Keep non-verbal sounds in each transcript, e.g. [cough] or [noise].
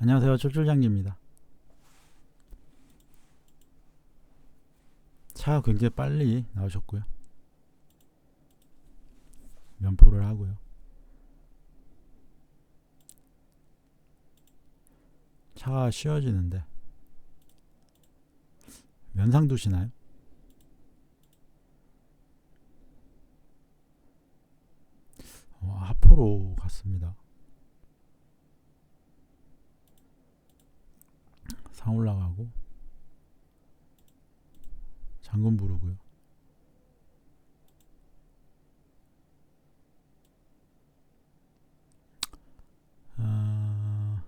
안녕하세요. 쫄쫄장기입니다. 차가 굉장히 빨리 나오셨고요. 면포를 하고요. 차가 쉬어지는데 면상 두시나요? 어, 하포로 갔습니다. 상 올라가고 장군 부르고요. 아,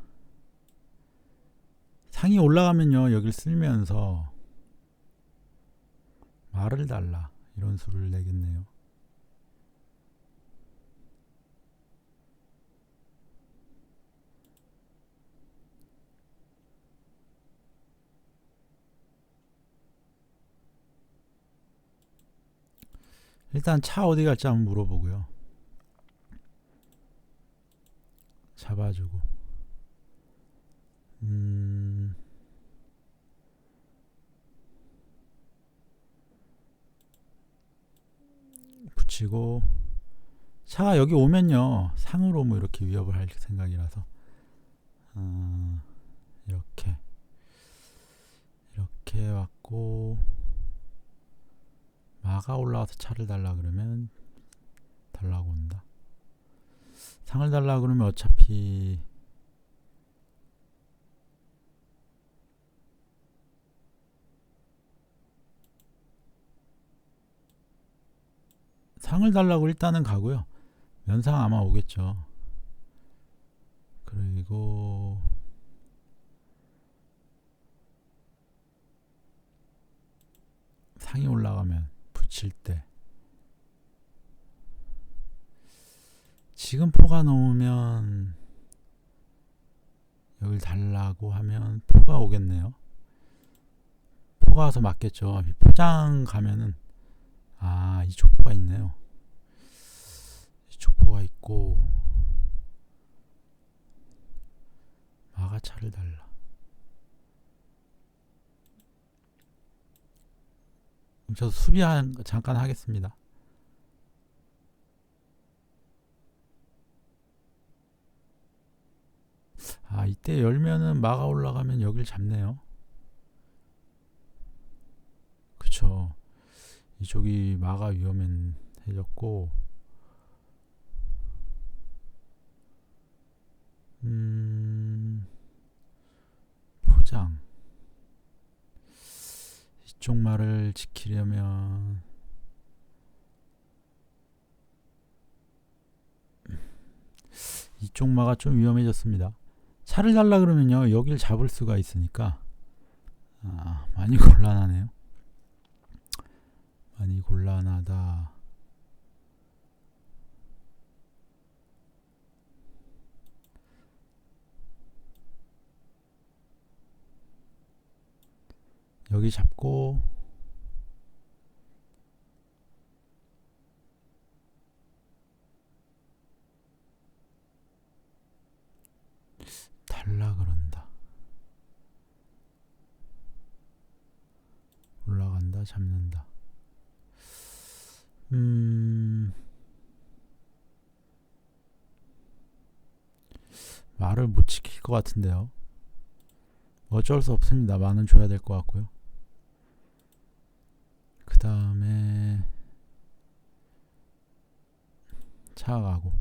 상이 올라가면요 여길 쓸면서 말을 달라 이런 수를 내겠네요. 일단 차 어디 갈지 한번 물어보고요. 잡아주고. 음. 붙이고 차가 여기 오면요 상으로 뭐 이렇게 위협을 할 생각이라서 어, 이렇게 이렇게 왔고 마가 올라와서 차를 달라 그러면 달라고 온다. 상을 달라 그러면 어차피 상을 달라고 일단은 가고요. 면상 아마 오겠죠. 그리고 상이 올라가면 붙일 때 지금 포가 놓으면 여길 달라고 하면 포가 오겠네요. 포가 와서 맞겠죠. 포장 가면은 아 이쪽 포가 있네요. 이쪽 포가 있고 마가 차를 달라. 그럼 저 수비 한 잠깐 하겠습니다. 아 이때 열면은 마가 올라가면 여길 잡네요. 그쵸. 이쪽이 마가 위험해졌고 음 포장 이쪽 말을 지키려면 이쪽 마가 좀 위험해졌습니다. 차를 달라 그러면요 여길 잡을 수가 있으니까 아, 많이 [laughs] 곤란하네요. 많이 곤란하다. 여기 잡고 달라 그런다. 올라간다, 잡는다. 음, 말을 못 지킬 것 같은데요. 어쩔 수 없습니다. 만은 줘야 될 것 같고요. 그 다음에 차가고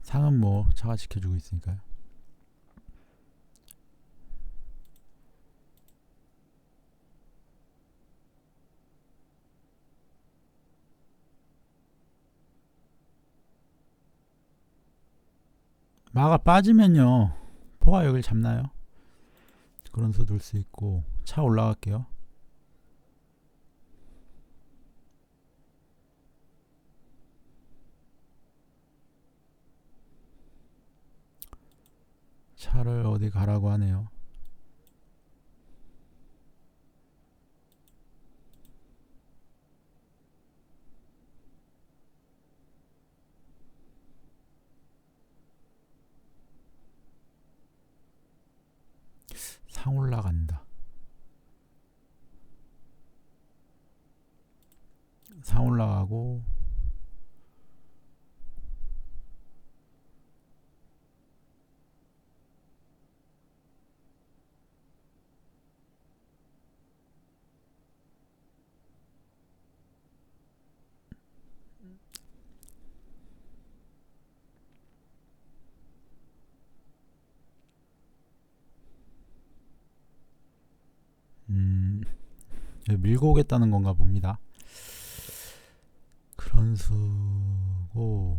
상은 뭐 차가 지켜주고 있으니까요. 마가 빠지면요 포가 여길 잡나요? 그런 수둘수 있고 차 올라갈게요. 차를 어디 가라고 하네요. 밀고 오겠다는 건가 봅니다. 그런 수고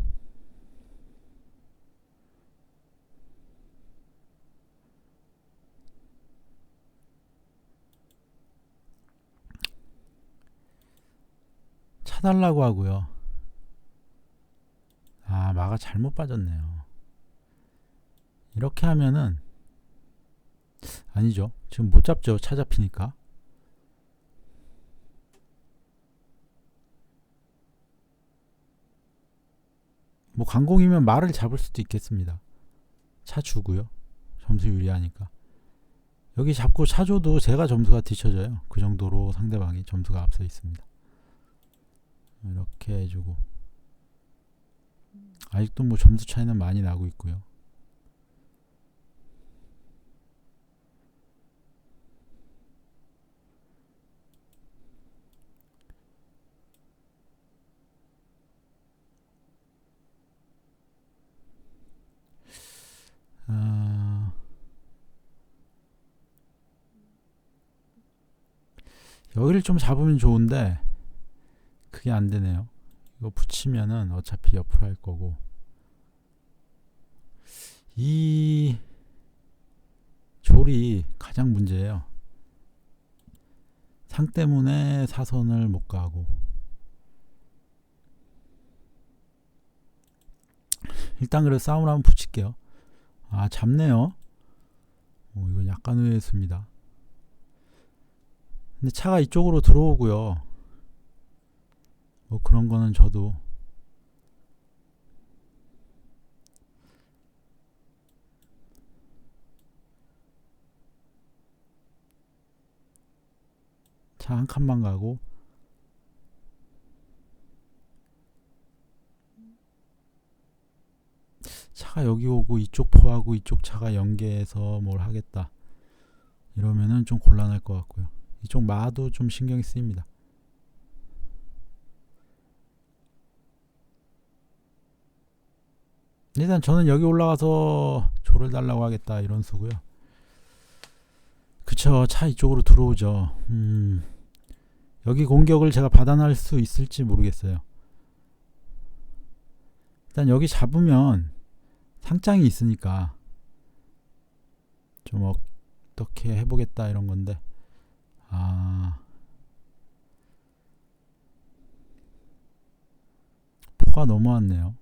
차달라고 하고요. 아, 마가 잘못 빠졌네요. 이렇게 하면은 아니죠. 지금 못 잡죠. 차 잡히니까. 뭐 강공이면 말을 잡을 수도 있겠습니다. 차 주고요. 점수 유리하니까. 여기 잡고 차 줘도 제가 점수가 뒤쳐져요. 그 정도로 상대방이 점수가 앞서 있습니다. 이렇게 해주고 아직도 뭐 점수 차이는 많이 나고 있고요. 아, 여기를 좀 잡으면 좋은데 그게 안 되네요. 이거 붙이면은 어차피 옆으로 할 거고 이 졸이 가장 문제예요. 상 때문에 사선을 못 가고 일단 그래 싸움을 한번 붙일게요. 아 잡네요. 어, 이거 약간 의외였습니다. 근데 차가 이쪽으로 들어오고요. 뭐 그런 거는 저도 차 한 칸만 가고 차가 여기 오고 이쪽 포하고 이쪽 차가 연계해서 뭘 하겠다 이러면은 좀 곤란할 것 같고요 이쪽 마도 좀 신경이 쓰입니다 일단 저는 여기 올라가서 조를 달라고 하겠다 이런 수고요. 그쵸 차 이쪽으로 들어오죠. 음, 여기 공격을 제가 받아낼 수 있을지 모르겠어요. 일단 여기 잡으면 상장이 있으니까 좀 어떻게 해보겠다 이런 건데. 아. 포가 넘어왔네요.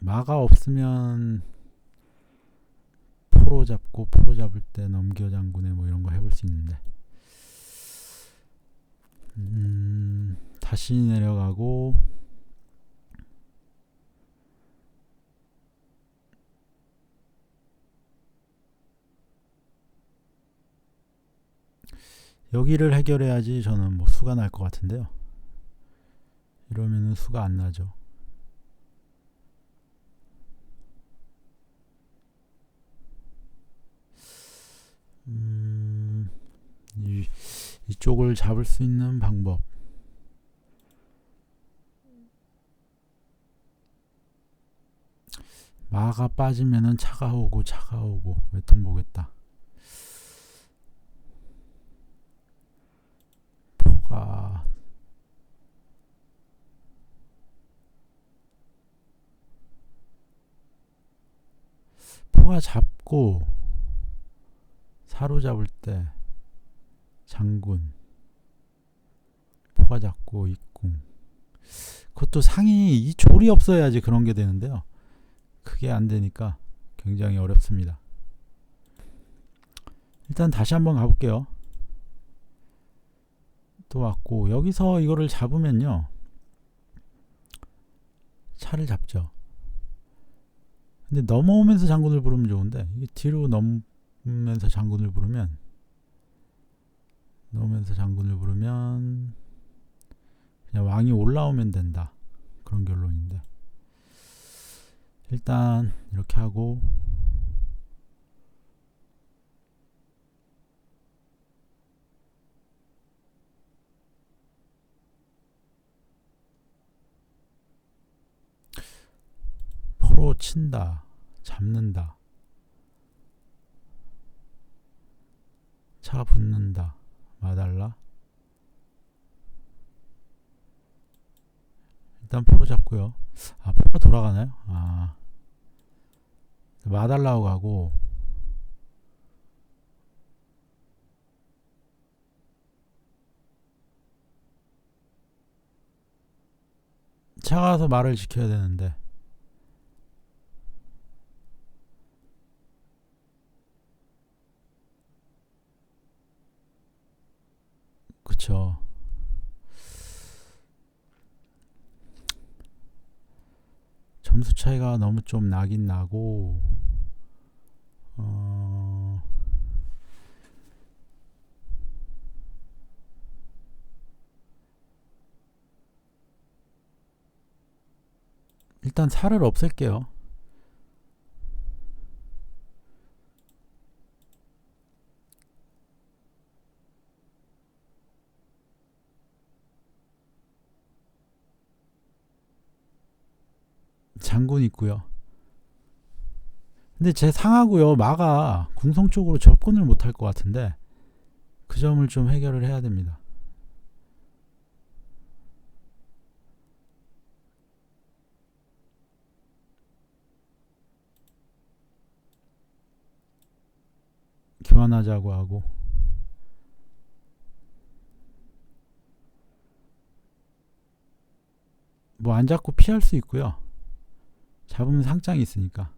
마가 없으면 포로 잡고 포로 잡을 때 넘겨 장군에 뭐 이런 거 해볼 수 있는데. 음, 다시 내려가고 여기를 해결해야지 저는 뭐 수가 날 것 같은데요. 이러면은 수가 안 나죠. 음, 이, 이쪽을 잡을 수 있는 방법. 마가 빠지면은 차가 오고 차가 오고 외통 보겠다. 포가. 포가 잡고 사로잡을 때 장군 포가 잡고 입궁. 그것도 상이 이 졸이 없어야지 그런 게 되는데요 그게 안 되니까 굉장히 어렵습니다. 일단 다시 한번 가볼게요. 또 왔고 여기서 이거를 잡으면요. 차를 잡죠. 근데 넘어오면서 장군을 부르면 좋은데 뒤로 넘 넘으면서 장군을 부르면 넘으면서 장군을 부르면 그냥 왕이 올라오면 된다. 그런 결론인데 일단 이렇게 하고 포로 친다 잡는다 차가 붙는다. 마달라. 일단 포로 잡고요. 아, 포로 돌아가나요? 아. 마달라고 가고 차 가서 말을 지켜야 되는데 그쵸 점수 차이가 너무 좀 나긴 나고 어... 일단 살을 없앨게요. 장군 있고요. 근데 제 상하고요. 마가 궁성 쪽으로 접근을 못할 것 같은데 그 점을 좀 해결을 해야 됩니다. 교환하자고 하고 뭐 안 잡고 피할 수 있고요. 잡으면 상장이 있으니까.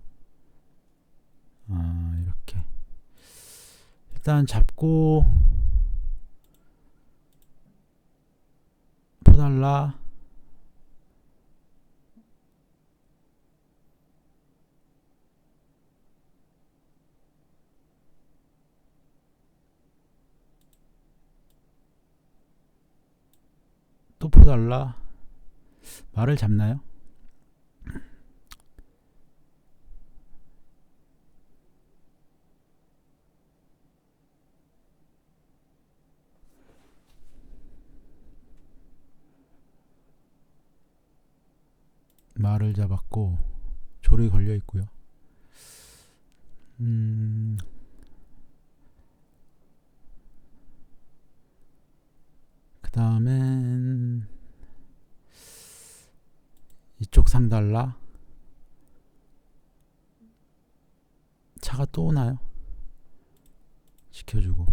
아 이렇게. 일단 잡고 포달라. 또 포달라. 말을 잡나요? 말을 잡았고 조르기 걸려 있고요. 음, 그 다음엔 이쪽 상달라 차가 또 오나요? 지켜주고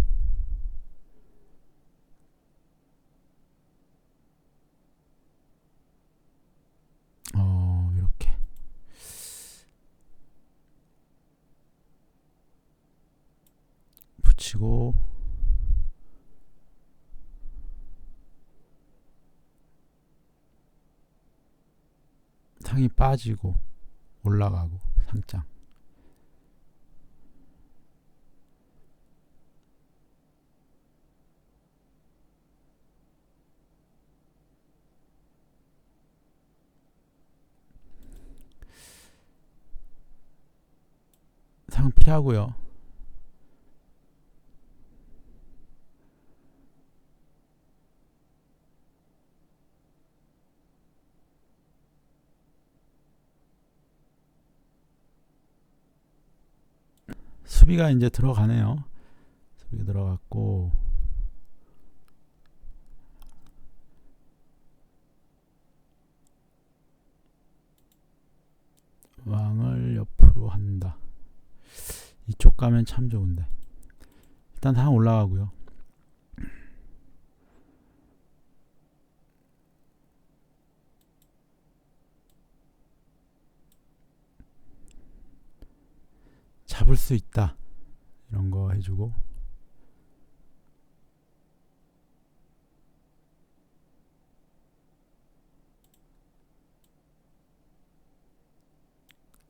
어 이렇게 붙이고 상이 빠지고 올라가고 상장 상 피하고요. 수비가 이제 들어가네요. 수비가 들어갔고 왕을 옆으로 한다. 이쪽 가면 참 좋은데 일단 다 올라가고요. 잡을 수 있다 이런 거 해주고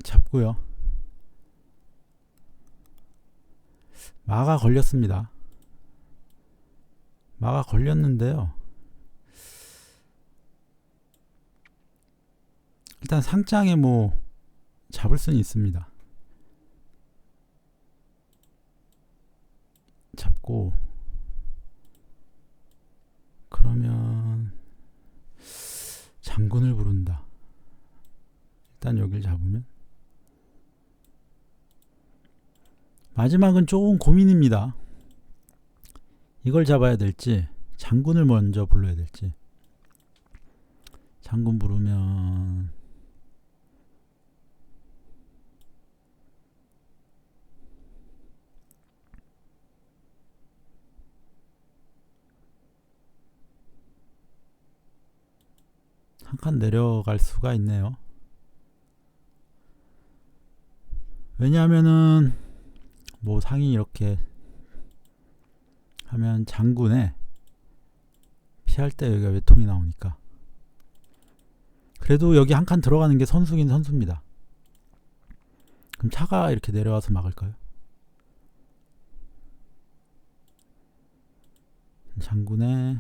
잡고요. 마가 걸렸습니다. 마가 걸렸는데요. 일단 상장에 뭐 잡을 수는 있습니다. 잡고 그러면 장군을 부른다. 일단 여길 잡으면 마지막은 조금 고민입니다. 이걸 잡아야 될지 장군을 먼저 불러야 될지 장군 부르면 한 칸 내려갈 수가 있네요. 왜냐하면은 뭐 상이 이렇게 하면 장군에 피할 때 여기가 외통이 나오니까 그래도 여기 한 칸 들어가는 게 선수긴 선수입니다. 그럼 차가 이렇게 내려와서 막을까요? 장군의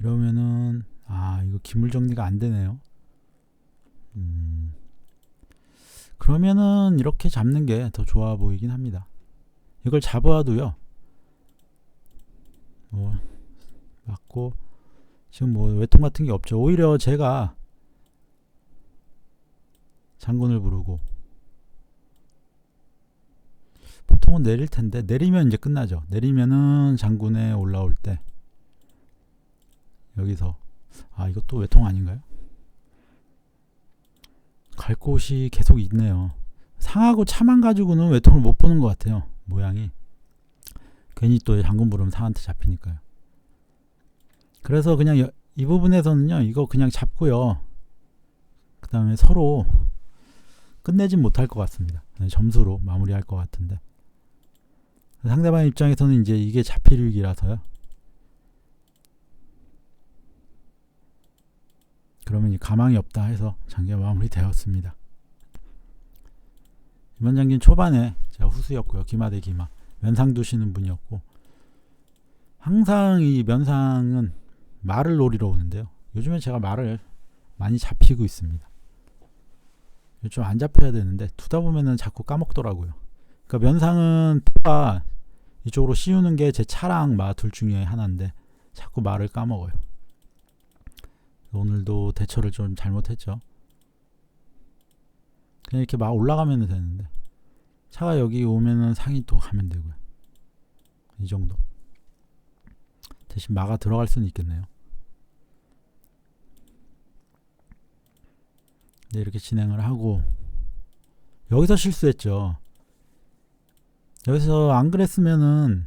이러면은 아 이거 기물 정리가 안 되네요. 음 그러면은 이렇게 잡는 게 더 좋아 보이긴 합니다. 이걸 잡아도요. 뭐 맞고 지금 뭐 외통 같은 게 없죠. 오히려 제가 장군을 부르고 보통은 내릴 텐데 내리면 이제 끝나죠. 내리면은 장군에 올라올 때 여기서 아 이것도 외통 아닌가요? 갈 곳이 계속 있네요. 상하고 차만 가지고는 외통을 못 보는 것 같아요. 모양이 괜히 또 장군 부르면 상한테 잡히니까요. 그래서 그냥 여- 이 부분에서는요 이거 그냥 잡고요. 그 다음에 서로 끝내진 못할 것 같습니다. 네, 점수로 마무리할 것 같은데 상대방 입장에서는 이제 이게 잡힐 위기라서요. 그러면 이 가망이 없다 해서 장기가 마무리되었습니다. 이번 장기는 초반에 제가 후수였고요. 기마 대 기마. 면상 두시는 분이었고 항상 이 면상은 말을 노리러 오는데요. 요즘에 제가 말을 많이 잡히고 있습니다. 좀안 잡혀야 되는데 두다 보면은 자꾸 까먹더라고요. 그러니까 면상은 포가 이쪽으로 씌우는 게 제 차랑 마 둘 중에 하나인데 자꾸 말을 까먹어요. 오늘도 대처를 좀 잘못했죠. 그냥 이렇게 막 올라가면 되는데 차가 여기 오면은 상이 또 가면 되고요. 이 정도. 대신 마가 들어갈 수는 있겠네요. 네, 이렇게 진행을 하고 여기서 실수했죠. 여기서 안 그랬으면은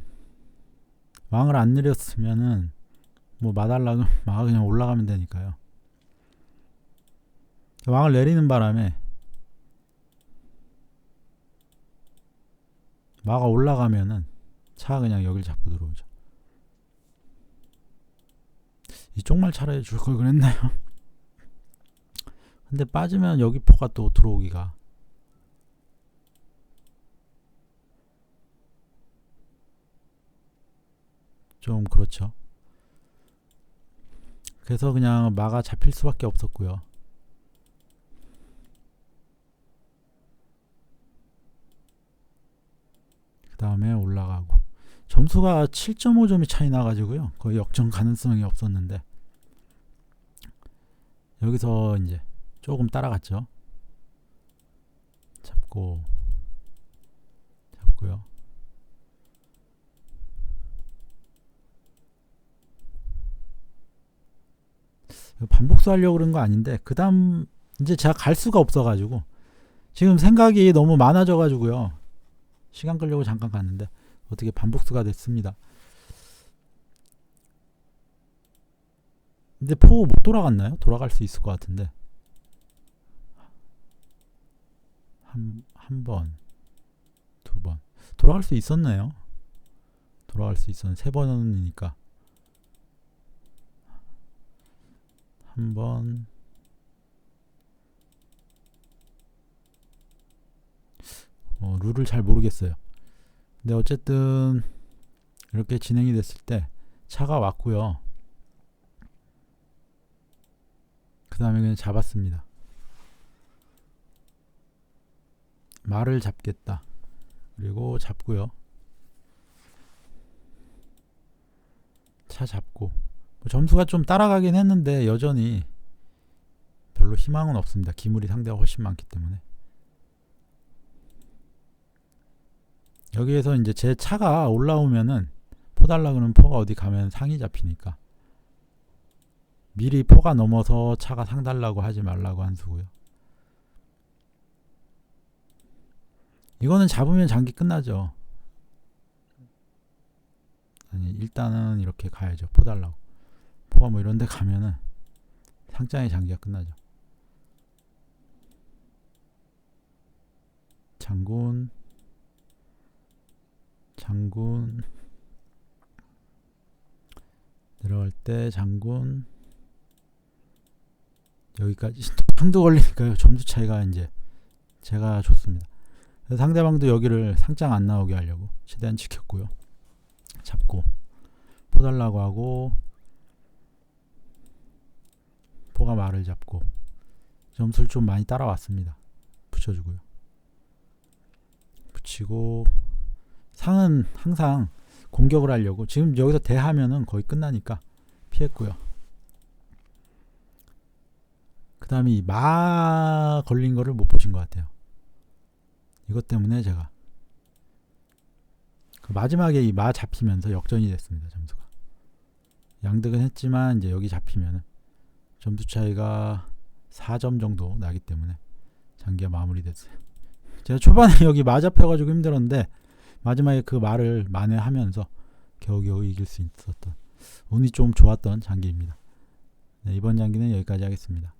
왕을 안 내렸으면은 뭐 마달락은 [laughs] 마가 그냥 올라가면 되니까요. 왕을 내리는 바람에 마가 올라가면은 차가 그냥 여길 잡고 들어오죠. 이쪽말 차라리 줄 걸 그랬나요? [laughs] 근데 빠지면 여기 포가 또 들어오기가 좀 그렇죠. 그래서 그냥 마가 잡힐 수밖에 없었고요. 그 다음에 올라가고 점수가 7.5점이 차이 나가지고요. 거의 역전 가능성이 없었는데 여기서 이제 조금 따라갔죠. 잡고 잡고요. 반복수 하려고 그런 거 아닌데 그 다음 이제 제가 갈 수가 없어가지고 지금 생각이 너무 많아져가지고요. 시간 끌려고 잠깐 갔는데 어떻게 반복수가 됐습니다. 근데 포 못 돌아갔나요? 돌아갈 수 있을 것 같은데 한 한 번, 두 번 돌아갈 수 있었네요. 돌아갈 수 있었는 세 번이니까 한 번. 어, 룰을 잘 모르겠어요. 근데 어쨌든 이렇게 진행이 됐을 때 차가 왔고요. 그 다음에 그냥 잡았습니다. 말을 잡겠다. 그리고 잡고요. 차 잡고 뭐 점수가 좀 따라가긴 했는데 여전히 별로 희망은 없습니다. 기물이 상대가 훨씬 많기 때문에. 여기에서 이제 제 차가 올라오면은 포 달라 그러면 포가 어디 가면 상이 잡히니까 미리 포가 넘어서 차가 상 달라고 하지 말라고 한 수고요. 이거는 잡으면 장기 끝나죠. 아니 일단은 이렇게 가야죠. 포 달라고. 포가 뭐 이런 데 가면은 상장의 장기가 끝나죠. 장군 장군 들어갈 때 장군 여기까지 [laughs] 상도 걸리니까요. 점수 차이가 이제 제가 좋습니다. 상대방도 여기를 상장 안 나오게 하려고 최대한 지켰고요. 잡고 포달라고 하고 포가 말을 잡고 점수를 좀 많이 따라왔습니다. 붙여주고요. 붙이고 상은 항상 공격을 하려고 지금 여기서 대하면은 거의 끝나니까 피했고요. 그 다음에 이 마 걸린 거를 못 보신 것 같아요. 이것 때문에 제가 그 마지막에 이 마 잡히면서 역전이 됐습니다. 점수가 양득은 했지만 이제 여기 잡히면은 점수 차이가 4점 정도 나기 때문에 장기가 마무리됐어요. 제가 초반에 [laughs] 여기 마 잡혀가지고 힘들었는데 마지막에 그 말을 만회하면서 겨우겨우 이길 수 있었던 운이 좀 좋았던 장기입니다. 네, 이번 장기는 여기까지 하겠습니다.